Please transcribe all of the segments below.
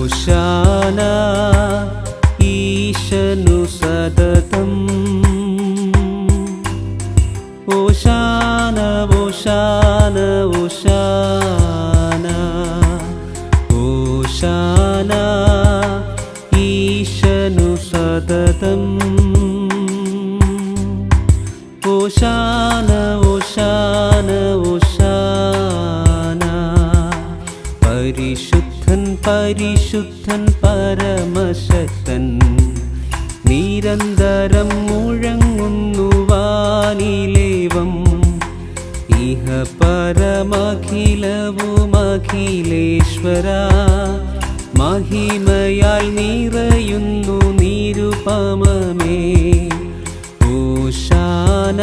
ഓശാന ഈശനു സതതം ഓശാന ഓശാന ഓശാന. ഓശാന ഈശനു സതതം ഓശാന ഓശാന പരിശുദ്ധൻ പരമശക്തൻ. നിരന്തരം മുഴങ്ങുന്നു വാനിലേവം. ഇഹ പരമഖിലവുമഖിലേശ്വര മഹിമയാൽ നിറയുന്നു നിരുപമമേ. ഓശാന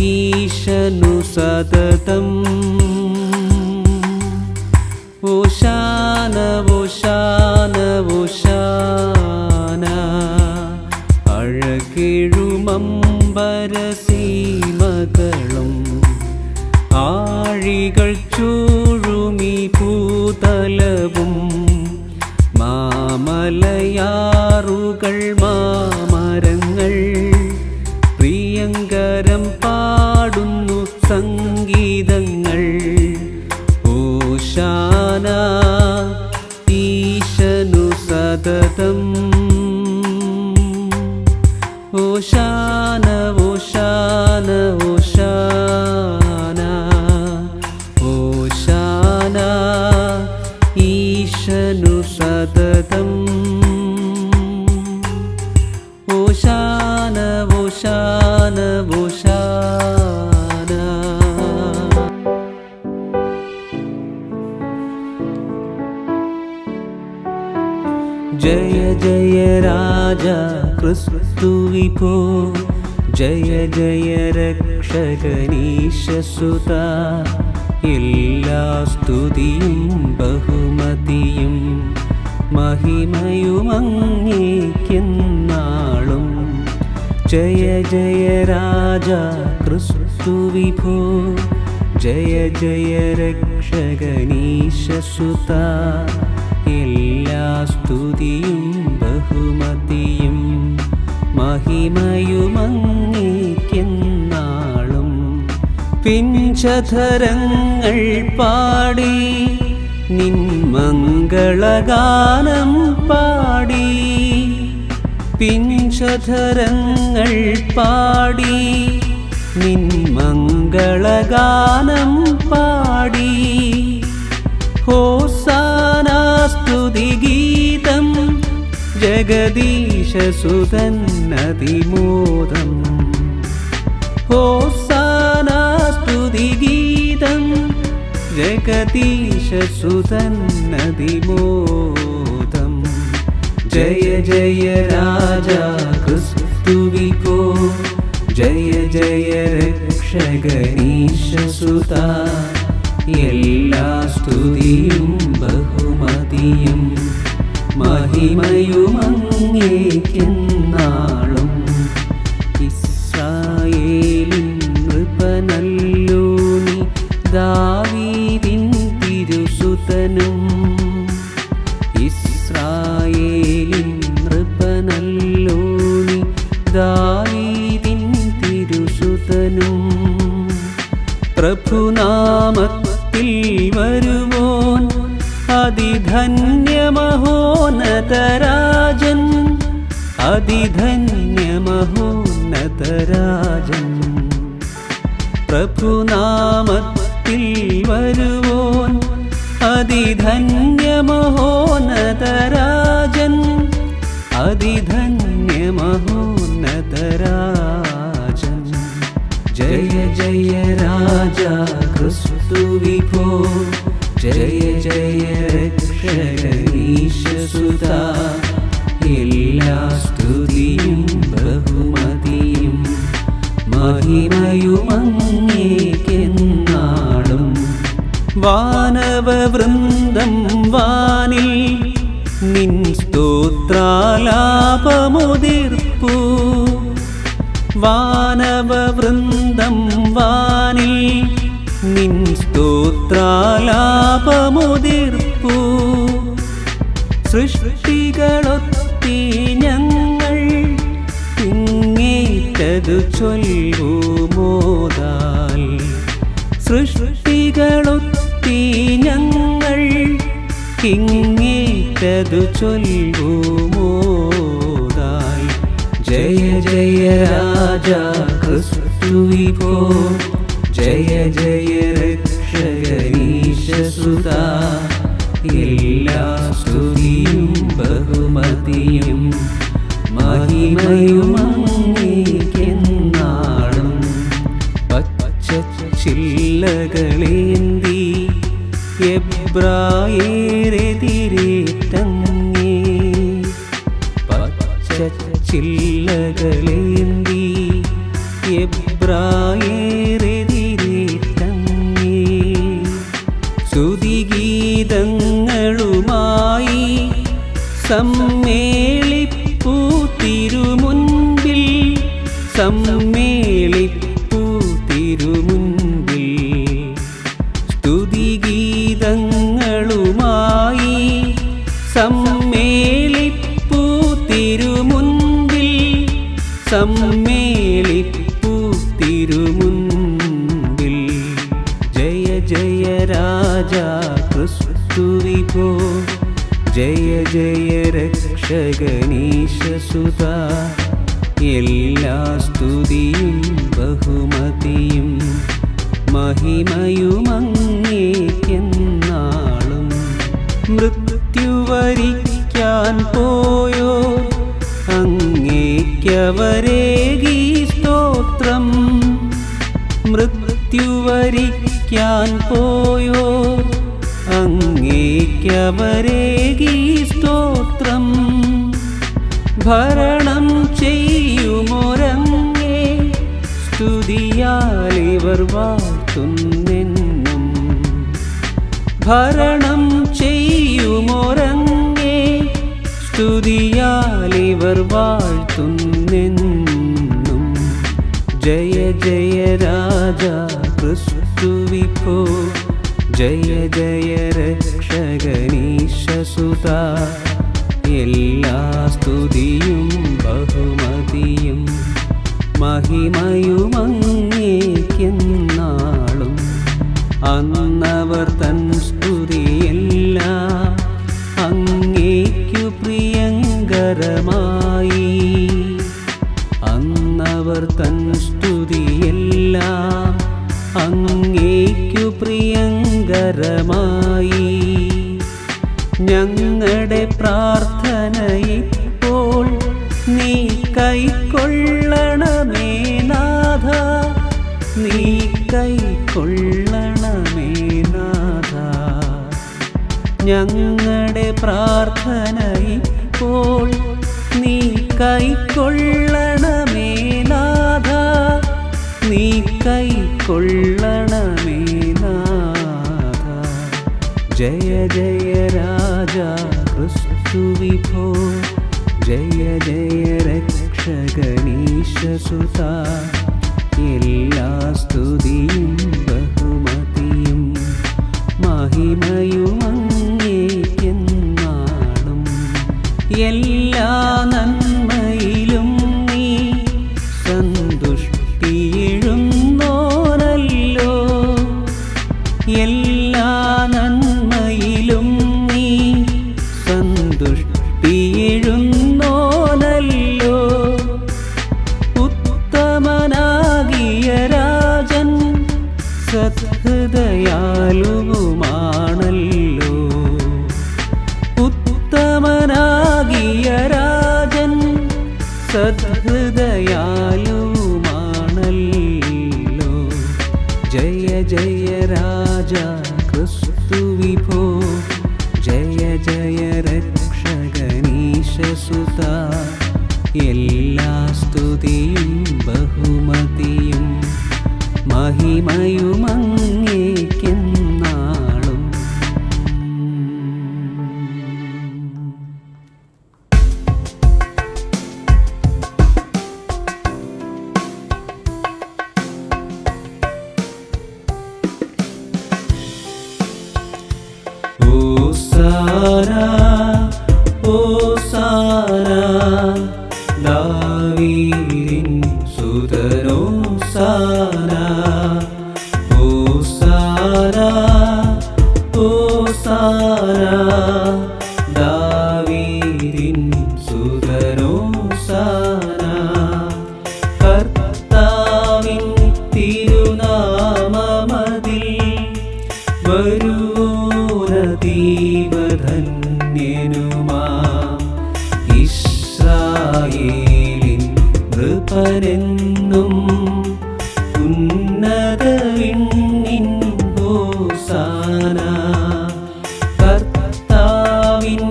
ഈശനു സതതം. ഓശാന ഓശാന ഓശാന അഴകിഴുമമ്പരസീമകളും ആഴികൾ ചൂഴുമി ജയ ജയ രാജ ക്രിസ്തു വിഭോ. ജയ ജയ രക്ഷകനീശസുത. എല്ലാ സ്തുതിയും ബഹുമതിയും മഹിമയുമങ്ങേക്കെന്നാളും ജയ ജയ രാജ ക്രിസ്തു വിഭോ. ജയ ജയ രക്ഷകനീശസുത. എല്ലാ സ്തുതിയും ബഹുമതിയും മഹിമയുമങ്ങേക്കെന്നാളും പിഞ്ചധരങ്ങൾ പാടി നിൻ മംഗളഗാനം പാടി പിഞ്ചധരങ്ങൾ പാടി നിൻ മംഗളഗാനം പാടി ഹോസാനാസ്തുതിഗീതം ജഗദീശസുതന്നതിമോദം. ഹോസാനാസ്തുതിഗീതം ജഗദീശസുതന്നതിമോദം. ജയ ജയ രാജ ക്രിസ്തുവികോ ജയ ജയ രക്ഷകനീശസുത. എല്ലാ സ്തുതിയും ബഹുമതിയും മഹിമയുമങ്ങേക്കെന്നാളും ഇസ്രായേലിൻ അതിധന്യമഹോന്നതരാജൻ പ്രഭുനാമത്തിൽ വരുവോൻ അതിധന്യമഹോന്നതരാജൻ അതിധന്യമഹോന്നതരാജൻ ജയ ജയ രാജ ക്രിസ്തു വിഭോ ജയ ജയ രക്ഷകീശസുത എല്ലാ സ്തുതിയും ബഹുമതിയും മഹിമയുമങ്ങേക്കെന്നാളും വാനവവൃന്ദം വാനിൽ നിൻ സ്തോത്രാലാപമുതിർപ്പൂ വാനവവൃന്ദം വാനിൽ നിൻ സ്തോത്രാലാപമുതിർപ്പു സൃഷ്ടികളൊത്തി ഞങ്ങൾ ഇങ്ങേറ്റതു ചൊല്ലുമോതാൽ സൃഷ്ടികളൊത്തി ഞങ്ങൾ ഇങ്ങേറ്റതു ചൊല്ലുമോതാൽ ജയ ജയ രാജ ക്രിസ്തുവിഭോ ജയ ജയ രക്ഷകനീശസുത എല്ലാ ബഹുമതിയും മഹിമയും അങ്ങേക്കെന്നാളും എബ്രായേരെതിരേറ്റങ്ങേ സമ്മേളിപ്പൂ തിരുമുൻപിൽ സമ്മേളിപ്പൂ തിരുമുൻപിൽ സ്തുതിഗീതങ്ങളുമായി സമ്മേളിപ്പൂ തിരുമുൻപിൽ സമ്മേളിപ്പൂ തിരുമുൻപിൽ ജയ ജയ രാജ ക്രിസ്തുവിഭോ ജയ ജയ രക്ഷകനീശസുത. എല്ലാ സ്തുതിയും ബഹുമതിയും മഹിമയുമങ്ങേക്കെന്നാളും മൃത്യുവരിക്കാൻ പോയോ? അങ്ങേക്കവരേകി സ്തോത്രം. മൃത്യുവരിക്കാൻ പോയോ? അങ്ങേക്കവരേകി സ്തോത്രം. ഭരണം ചെയ്യുമൊരങ്ങേ സ്തുതിയാലിവർ വാഴ്ത്തുന്നെന്നും. ഭരണം ചെയ്യുമൊരങ്ങേ സ്തുതിയാലിവർ വാഴ്ത്തുന്നെന്നും. ജയ ജയ രാജ ക്രിസ്തുവിപ്പോ ജയ ജയ രക്ഷകനീശസുത. എല്ലാ സ്തുതിയും ബഹുമതിയും മഹിമയുമങ്ങേക്കെന്നാളും അന്നവർ ഞങ്ങളുടെ പോൾ നീ കൈക്കൊള്ളണമേനാഥ നീ കൈക്കൊള്ളണമേനാഥ ജയ ജയ രാജ ക്രിസ്തുവിഭോ ജയ ജയ രക്ഷകനീശസുത എല്ലാ സ്തുതിയും ബഹുമതിയും മഹിമയും എല്ലാ നന്മയിലും നീ നന്മയിലും നീ ഉത്തമനാകിയ രാജൻ സത്ഹൃദയാലുവുമാണല്ലോ എല്ലാ സ്തുതിയും ബഹുമതിയും മഹിമയുമങ്ങേക്കെന്നാളും ഓസാന വിണ്ണിൻ ഹോസാന. കർത്താവിൻ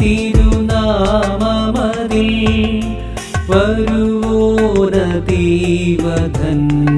തിരുനാമമതിൽ വരുവോനദീവധന്യനുമാ